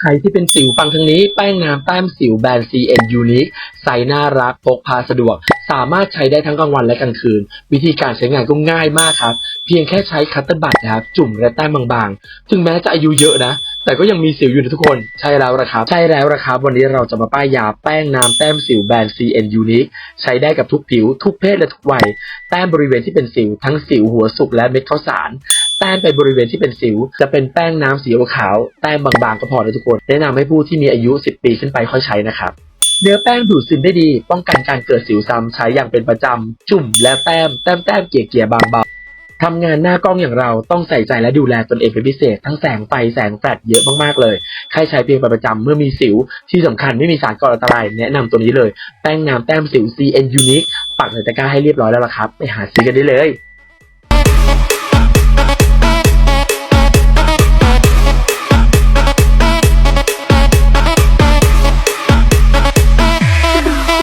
ใครที่เป็นสิวฟังทางนี้แป้งน้ำแต้มสิวแบรนด์ CN Unique ใสน่ารักพกพาสะดวก สามารถใช้ได้ทั้งกลางวันและกลางคืน วิธีการใช้งานก็ง่ายมากครับ เพียงแค่ใช้คัตเตอร์บัตนะครับ จุ่มและแต้มบางๆ ถึงแม้จะอายุเยอะนะ แต่ก็ยังมีสิวอยู่นะทุกคนใช่แล้วละครับ ใช่แล้วละครับ วันนี้เราจะมาป้ายยาแป้งน้ำแต้มสิวแบรนด์ CN Unique ใช้ได้กับทุกผิว ทุกเพศและทุกวัยแต้มบริเวณที่เป็นสิวทั้งสิวหัวสุกและเม็ดข้าวสาร แต้มไปบริเวณที่เป็นสิว จะเป็นแป้งน้ำสีขาวแต้มบางๆก็พอนะทุกคน แนะนำให้ผู้ที่มีอายุ 10 ปีขึ้นไปค่อยใช้นะครับเนื้อแป้งดูดซึมได้ดี ป้องกันการเกิดสิวซ้ำใช้อย่างเป็นประจำ จุ่มและแต้มแต้มแต้มเกลี่ยเกี่ยบางเบาทำงานหน้ากล้องอย่างเราต้องใส่ใจและดูแลตนเองเป็นพิเศษ ทั้งแสงไฟแสงแฟลชเยอะมากๆเลย ใครใช้เพียงประจำเมื่อมีสิวที่สำคัญไม่มีสารก่ออันตราย แนะนำตัวนี้เลย แป้งน้ำแต้มสิว CN Unique ปักในตะกร้าให้เรียบร้อยแล้วล่ะครับ ไปหาซื้อกันได้เลย